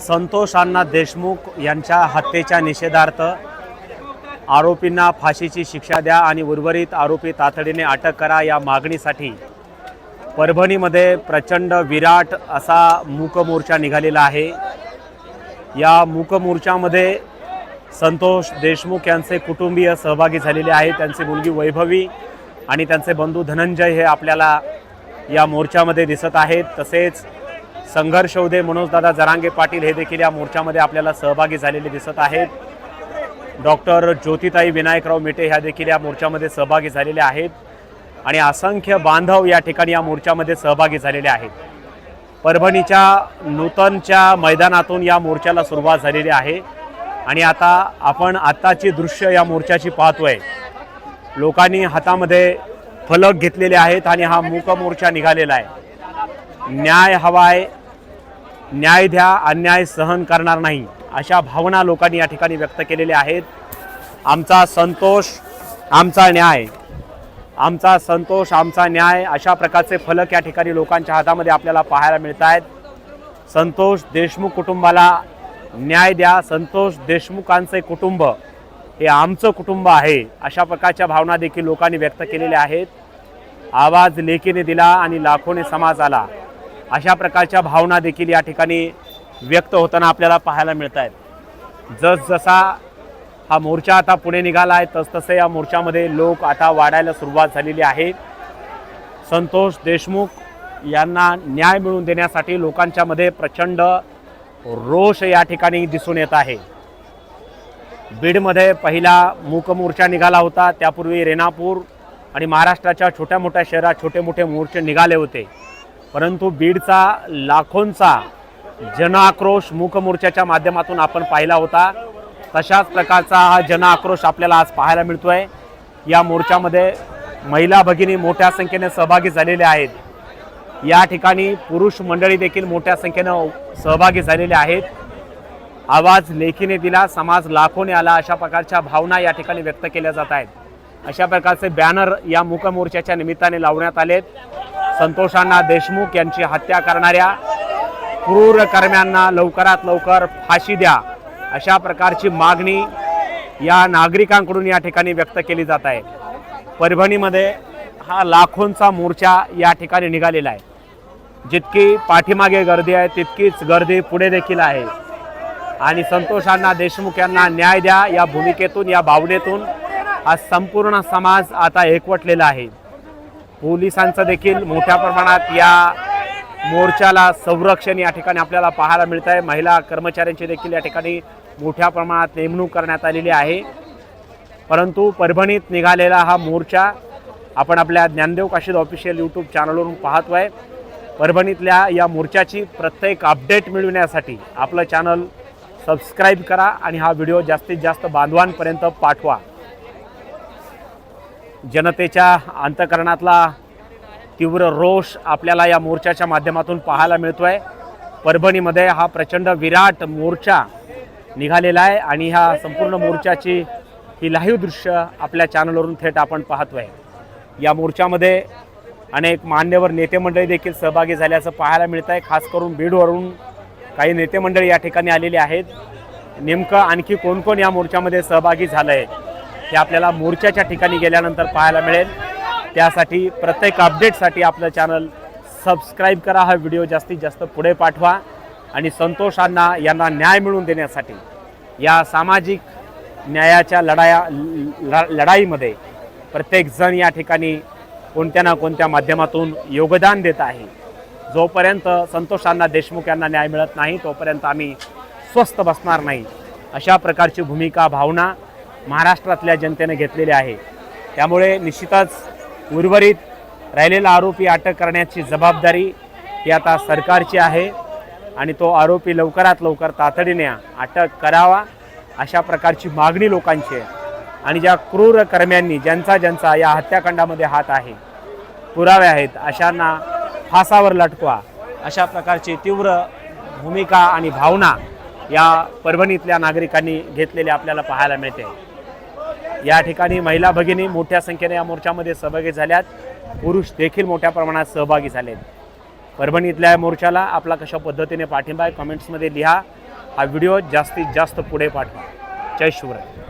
संतोष अण्णा देशमुख यांच्या हत्येच्या निषेधार्थ आरोपींना फाशीची शिक्षा द्या आणि उर्वरित आरोपी तातडीने अटक करा या मागणीसाठी परभणीमध्ये प्रचंड विराट असा मूक मोर्चा निघालेला आहे. या मूक मोर्चामध्ये संतोष देशमुख यांचे कुटुंबीय सहभागी झालेले आहेत. त्यांची मुलगी वैभवी आणि त्यांचे बंधू धनंजय हे आपल्याला या मोर्चामध्ये दिसत आहेत. तसेच संघर्ष उदे मनोजदादा जरांगे पाटील हे देखील या मोर्चामध्ये आपल्याला सहभागी झालेले दिसत आहेत. डॉक्टर ज्योतिताई विनायकराव मेटे ह्या देखील या मोर्चामध्ये सहभागी झालेल्या आहेत. आणि असंख्य बांधव या ठिकाणी या मोर्चामध्ये सहभागी झालेले आहेत. परभणीच्या नूतनच्या मैदानातून या मोर्चाला सुरुवात झालेली आहे. आणि आता आपण आत्ताची दृश्य या मोर्चाची पाहतोय. लोकांनी हातामध्ये फलक घेतलेले आहेत आणि हा मूक मोर्चा निघालेला आहे. न्याय हवाय न्याय द्या अन्याय सहन करणार नाही अशा भावना लोकांनी या ठिकाणी व्यक्त केलेल्या आहेत. आमचा संतोष आमचा न्याय. आमचा संतोष आमचा न्याय अशा प्रकारचे फलक या ठिकाणी लोकांच्या हातामध्ये आपल्याला पाहायला मिळत आहेत संतोष देशमुख कुटुंबाला न्याय द्या. संतोष देशमुखांचे कुटुंब हे आमचं कुटुंब आहे अशा प्रकारच्या भावना देखील लोकांनी व्यक्त केलेल्या आहेत. आवाज लेखीने दिला आणि लाखोने समाज आला. अशा प्रकारच्या भावना देखील या ठिकाणी व्यक्त होताना आपल्याला पाहायला मिळत आहेत जसजसा हा मोर्चा आता पुढे निघाला आहे तसतसे या मोर्चामध्ये लोक आता वाढायला सुरुवात झालेली आहे. संतोष देशमुख यांना न्याय मिळवून देण्यासाठी लोकांच्यामध्ये प्रचंड रोष या ठिकाणी दिसून येत आहे. बीडमध्ये पहिला मूक मोर्चा निघाला होता त्यापूर्वी रेणापूर आणि महाराष्ट्राच्या छोट्या मोठ्या शहरात छोटे मोठे मोर्चे निघाले होते. परंतु बीडचा लाखोंचा जनआक्रोश मूकमोर्चाच्या माध्यमातून आपण पाहिला होता. तशाच प्रकारचा हा जनआक्रोश आपल्याला आज पाहायला मिळतोय. या मोर्चामध्ये महिला भगिनी मोठ्या संख्येने सहभागी झालेल्या आहेत. या ठिकाणी पुरुष मंडळी देखील मोठ्या संख्येनं सहभागी झालेले आहेत. आवाज लेखीने दिला समाज लाखोने आला अशा प्रकारच्या भावना या ठिकाणी व्यक्त केल्या जात आहेत. अशा प्रकारचे बॅनर या मूकमोर्चाच्या निमित्ताने लावण्यात आलेत. संतोषांना देशमुख यांची हत्या करणाऱ्या क्रूर कर्म्यांना लवकरात लवकर फाशी द्या अशा प्रकारची मागणी या नागरिकांकडून या ठिकाणी व्यक्त केली जात आहे. परभणीमध्ये हा लाखोंचा मोर्चा या ठिकाणी निघालेला आहे. जितकी पाठीमागे गर्दी आहे तितकीच गर्दी पुढे देखील आहे. आणि संतोषांना देशमुख यांना न्याय द्या या भूमिकेतून या भावनेतून हा संपूर्ण समाज आता एकवटलेला आहे. पोलिसांचं देखील मोठ्या प्रमाणात या मोर्चाला संरक्षण या ठिकाणी आपल्याला पाहायला मिळत आहे महिला कर्मचाऱ्यांची देखील या ठिकाणी मोठ्या प्रमाणात नेमणूक करण्यात आलेली आहे. परंतु परभणीत निघालेला हा मोर्चा आपण आपल्या ज्ञानदेव काशीद ऑफिशियल यूट्यूब चॅनलवरून पाहतो आहे परभणीतल्या या मोर्चाची प्रत्येक अपडेट मिळविण्यासाठी आपलं चॅनल सबस्क्राईब करा आणि हा व्हिडिओ जास्तीत जास्त बांधवांपर्यंत पाठवा. जनतेच्या अंतकरणातला तीव्र रोष आपल्याला या मोर्चाच्या माध्यमातून पाहायला मिळतो आहे परभणीमध्ये हा प्रचंड विराट मोर्चा निघालेला आहे आणि ह्या संपूर्ण मोर्चाची ही लाईव्ह दृश्य आपल्या चॅनलवरून थेट आपण पाहतो आहे या मोर्चामध्ये अनेक मान्यवर नेते मंडळी देखील सहभागी झाल्याचं पाहायला मिळत आहे खास करून बीडवरून काही नेते मंडळी या ठिकाणी आलेली आहेत. नेमकं आणखी कोण कोण या मोर्चामध्ये सहभागी झालं आहे हे आपल्याला मोर्चाच्या ठिकाणी गेल्यानंतर पाहायला मिळेल. त्यासाठी प्रत्येक अपडेटसाठी आपलं चॅनल सबस्क्राईब करा हा व्हिडिओ जास्तीत जास्त पुढे पाठवा. आणि संतोषांना यांना न्याय मिळवून देण्यासाठी या सामाजिक न्यायाच्या लढाया ल- लढाईमध्ये प्रत्येकजण या ठिकाणी कोणत्या ना कोणत्या माध्यमातून योगदान देत आहे. जोपर्यंत संतोषांना देशमुख यांना न्याय मिळत नाही तोपर्यंत आम्ही स्वस्थ बसणार नाही. अशा प्रकारची भूमिका भावना महाराष्ट्रातल्या जनतेने घेतलेली आहे. त्यामुळे निश्चितच उर्वरित राहिलेला आरोपी अटक करण्याची जबाबदारी ही आता सरकारची आहे आणि तो आरोपी लवकरात लवकर तातडीने अटक करावा अशा प्रकारची मागणी लोकांची आहे. आणि ज्या क्रूर कर्म्यांनी ज्यांचा ज्यांचा या हत्याकांडामध्ये हात आहे पुरावे आहेत अशांना फासावर लटकवा अशा प्रकारची तीव्र भूमिका आणि भावना या परभणीतल्या नागरिकांनी घेतलेली आपल्याला पाहायला मिळते. या ठिकाणी महिला भगिनी मोठ्या संख्येने या मोर्चामध्ये सहभागी झाल्यात. पुरुष देखील मोठ्या प्रमाणात सहभागी झालेत. परभणीतल्या या मोर्चाला आपला कशा पद्धतीने पाठिंबा आहे कमेंट्समध्ये लिहा. हा व्हिडिओ जास्तीत जास्त पुढे पाठवा. जय शिवराय.